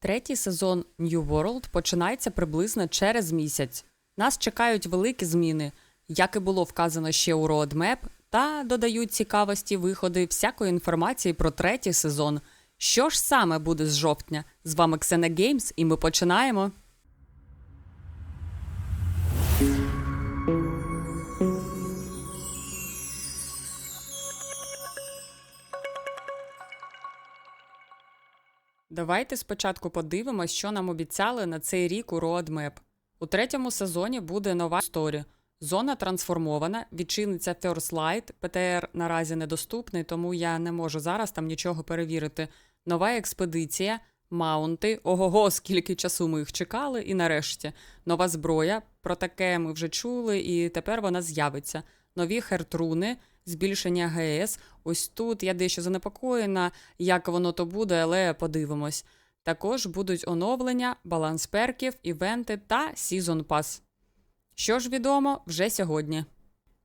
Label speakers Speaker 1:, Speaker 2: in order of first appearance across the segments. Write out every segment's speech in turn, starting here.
Speaker 1: Третій сезон New World починається приблизно через місяць. Нас чекають великі зміни, як і було вказано ще у Roadmap, та додають цікавості виходи всякої інформації про третій сезон. Що ж саме буде з жовтня? З вами Ксена Геймс, і ми починаємо. Давайте спочатку подивимось, що нам обіцяли на цей рік у Roadmap. У третьому сезоні буде нова сторі. Зона трансформована, відчиниться First Light, ПТР наразі недоступний, тому я не можу зараз там нічого перевірити. Нова експедиція, маунти, ого-го, скільки часу ми їх чекали, і нарешті нова зброя. Про таке ми вже чули, і тепер вона з'явиться. Нові хертруни, збільшення ГС. Ось тут я дещо занепокоєна, як воно то буде, але подивимось. Також будуть оновлення, баланс перків, івенти та Season Pass. Що ж відомо вже сьогодні.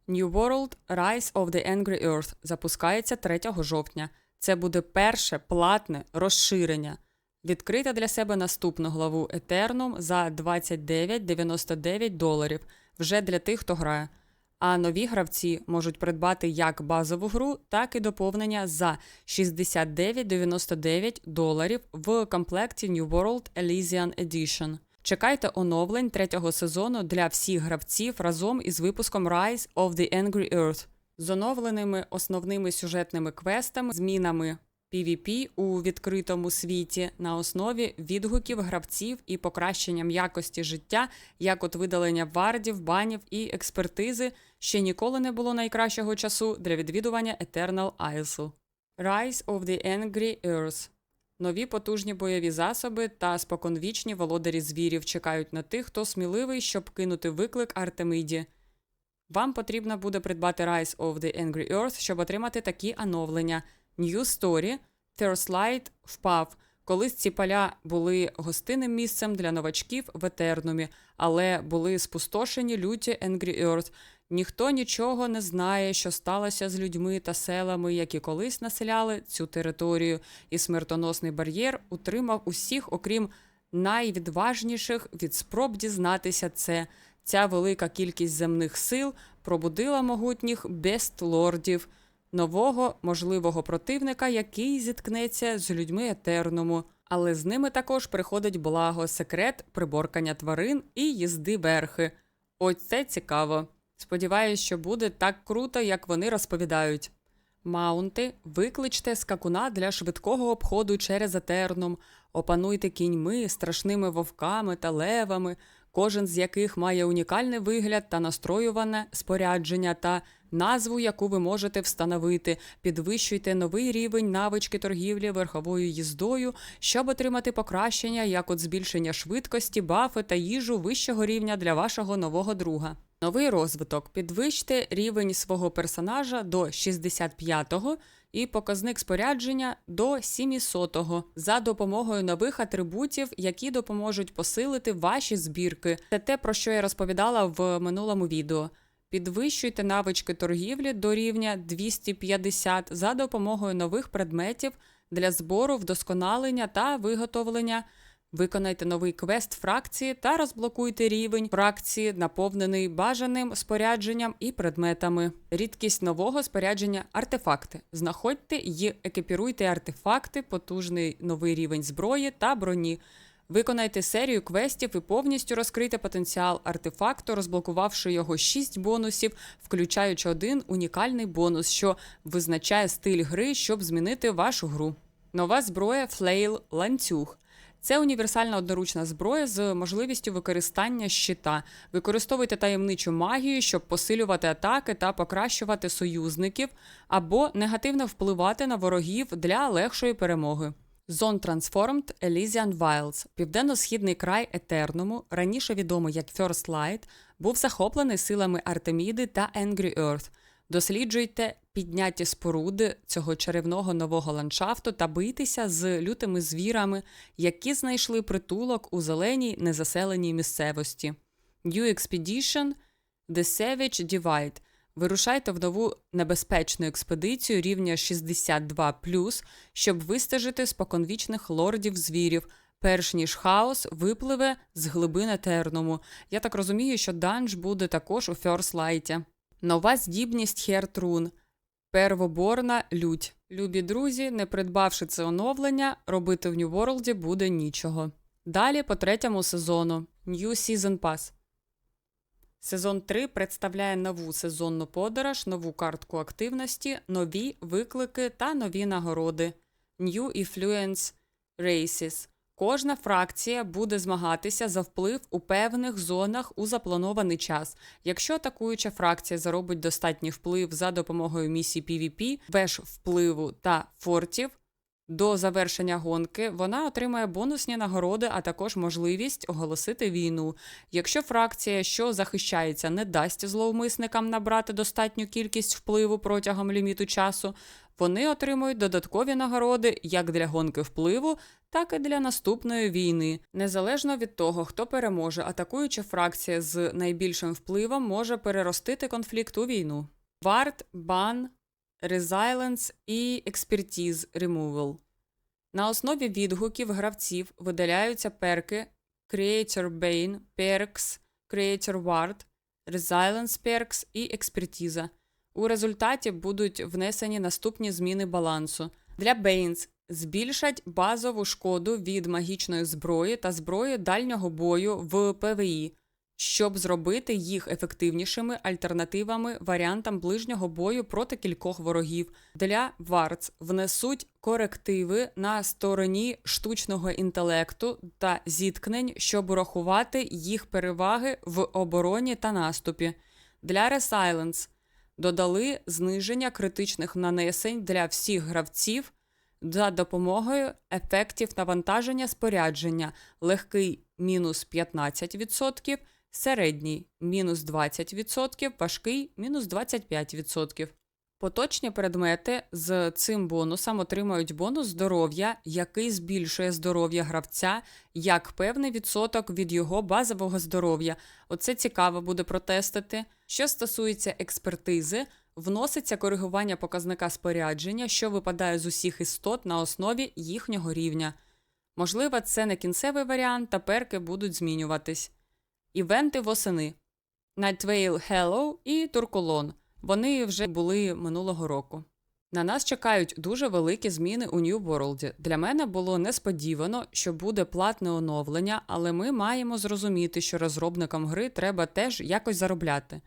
Speaker 1: New World Rise of the Angry Earth запускається 3 жовтня. Це буде перше платне розширення. Відкрите для себе наступну главу Eternum за 29,99 доларів вже для тих, хто грає. А нові гравці можуть придбати як базову гру, так і доповнення за 69,99 доларів в комплекті New World Elysian Edition. Чекайте оновлень третього сезону для всіх гравців разом із випуском Rise of the Angry Earth з оновленими основними сюжетними квестами, змінами PvP у відкритому світі на основі відгуків гравців і покращенням якості життя, як от видалення вардів, банів і експертизи, ще ніколи не було найкращого часу для відвідування Eternal Isle. Rise of the Angry Earth Нові потужні бойові засоби та споконвічні володарі звірів чекають на тих, хто сміливий, щоб кинути виклик Артемиді. Вам потрібно буде придбати Rise of the Angry Earth, щоб отримати такі оновлення. New Story, Light впав. Колись ці поля були гостинним місцем для новачків в Етернумі, але були спустошені люті Angry Earth. Ніхто нічого не знає, що сталося з людьми та селами, які колись населяли цю територію, і смертоносний бар'єр утримав усіх, окрім найвідважніших від спроб дізнатися це. Ця велика кількість земних сил пробудила могутніх бестлордів, нового можливого противника, який зіткнеться з людьми етерному. Але з ними також приходить благо, секрет приборкання тварин і їзди верхи. Ось це цікаво. Сподіваюсь, що буде так круто, як вони розповідають. Маунти, викличте скакуна для швидкого обходу через Етерном, опануйте кіньми, страшними вовками та левами, кожен з яких має унікальний вигляд та настроюване спорядження та назву, яку ви можете встановити. Підвищуйте новий рівень навички торгівлі верховою їздою, щоб отримати покращення, як от збільшення швидкості, бафи та їжу вищого рівня для вашого нового друга. Новий розвиток. Підвищте рівень свого персонажа до 65-го і показник спорядження до 700-го за допомогою нових атрибутів, які допоможуть посилити ваші збірки. Це те, про що я розповідала в минулому відео. Підвищуйте навички торгівлі до рівня 250 за допомогою нових предметів для збору, вдосконалення та виготовлення. Виконайте новий квест фракції та розблокуйте рівень фракції, наповнений бажаним спорядженням і предметами. Рідкість нового спорядження артефакти. Знаходьте і екіпіруйте артефакти, потужний новий рівень зброї та броні. Виконайте серію квестів і повністю розкрийте потенціал артефакту, розблокувавши його 6 бонусів, включаючи один унікальний бонус, що визначає стиль гри, щоб змінити вашу гру. Нова зброя Флейл ланцюг. Це універсальна одноручна зброя з можливістю використання щита. Використовуйте таємничу магію, щоб посилювати атаки та покращувати союзників, або негативно впливати на ворогів для легшої перемоги. Zone Transformed Elysian Wilds, південно-східний край Етерному, раніше відомий як First Light, був захоплений силами Артеміди та Angry Earth. Досліджуйте підняті споруди цього чарівного нового ландшафту та бийтеся з лютими звірами, які знайшли притулок у зеленій незаселеній місцевості. New Expedition The Savage Divide. Вирушайте в нову небезпечну експедицію рівня 62, щоб вистежити споконвічних лордів звірів. перш ніж хаос випливе з глибини терному. Я так розумію, що данж буде також у Ферслайті. Нова здібність Хертрун. Первоборна лють. Любі друзі, не придбавши це оновлення, робити в New World буде нічого. Далі по третьому сезону New Season Pass. Сезон 3 представляє нову сезонну подорож, нову картку активності, нові виклики та нові нагороди. New Influence Races. Кожна фракція буде змагатися за вплив у певних зонах у запланований час. Якщо атакуюча фракція заробить достатній вплив за допомогою місії PvP, веж впливу та фортів, до завершення гонки вона отримає бонусні нагороди, а також можливість оголосити війну. Якщо фракція, що захищається, не дасть зловмисникам набрати достатню кількість впливу протягом ліміту часу, вони отримують додаткові нагороди як для гонки впливу, так і для наступної війни. Незалежно від того, хто переможе, атакуюча фракція з найбільшим впливом може переростити конфлікт у війну. Варт, бан, Resilience і Expertise Removal. На основі відгуків гравців видаляються перки Creator Bane, Perks, Creator Ward, Resilience Perks і Експертіза. У результаті будуть внесені наступні зміни балансу. Для Бейнс збільшать базову шкоду від магічної зброї та зброї дальнього бою в ПВІ, щоб зробити їх ефективнішими альтернативами варіантам ближнього бою проти кількох ворогів. Для Варц внесуть корективи на стороні штучного інтелекту та зіткнень, щоб урахувати їх переваги в обороні та наступі. Для Resilience додали зниження критичних нанесень для всіх гравців за допомогою ефектів навантаження спорядження, легкий мінус 15%, середній мінус 20%, важкий мінус 25%. Поточні предмети з цим бонусом отримають бонус здоров'я, який збільшує здоров'я гравця як певний відсоток від його базового здоров'я. Оце цікаво буде протестити. Що стосується експертизи, вноситься коригування показника спорядження, що випадає з усіх істот на основі їхнього рівня. Можливо, це не кінцевий варіант, та перки будуть змінюватись. Івенти восени Nightveil Hello і Турколон. Вони вже були минулого року. На нас чекають дуже великі зміни у New World. Для мене було несподівано, що буде платне оновлення, але ми маємо зрозуміти, що розробникам гри треба теж якось заробляти.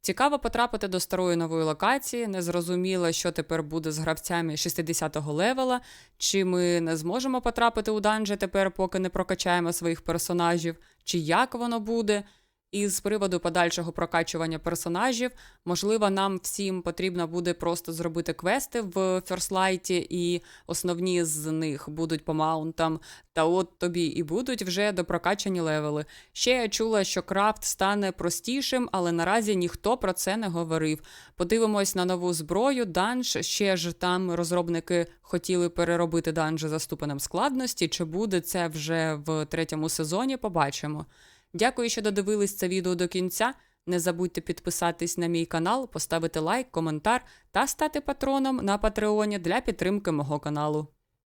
Speaker 1: Цікаво потрапити до старої нової локації, незрозуміло, що тепер буде з гравцями 60-го левела, чи ми не зможемо потрапити у данжі тепер, поки не прокачаємо своїх персонажів, чи як воно буде. І з приводу подальшого прокачування персонажів, можливо, нам всім потрібно буде просто зробити квести в ферслайті, і основні з них будуть по маунтам, та от тобі і будуть вже допрокачані левели. Ще я чула, що крафт стане простішим, але наразі ніхто про це не говорив. Подивимось на нову зброю, данж. Ще ж там розробники хотіли переробити данжі за ступенем складності. Чи буде це вже в третьому сезоні? Побачимо. Дякую, що додивились це відео до кінця. Не забудьте підписатись на мій канал, поставити лайк, коментар та стати патроном на Патреоні для підтримки мого каналу.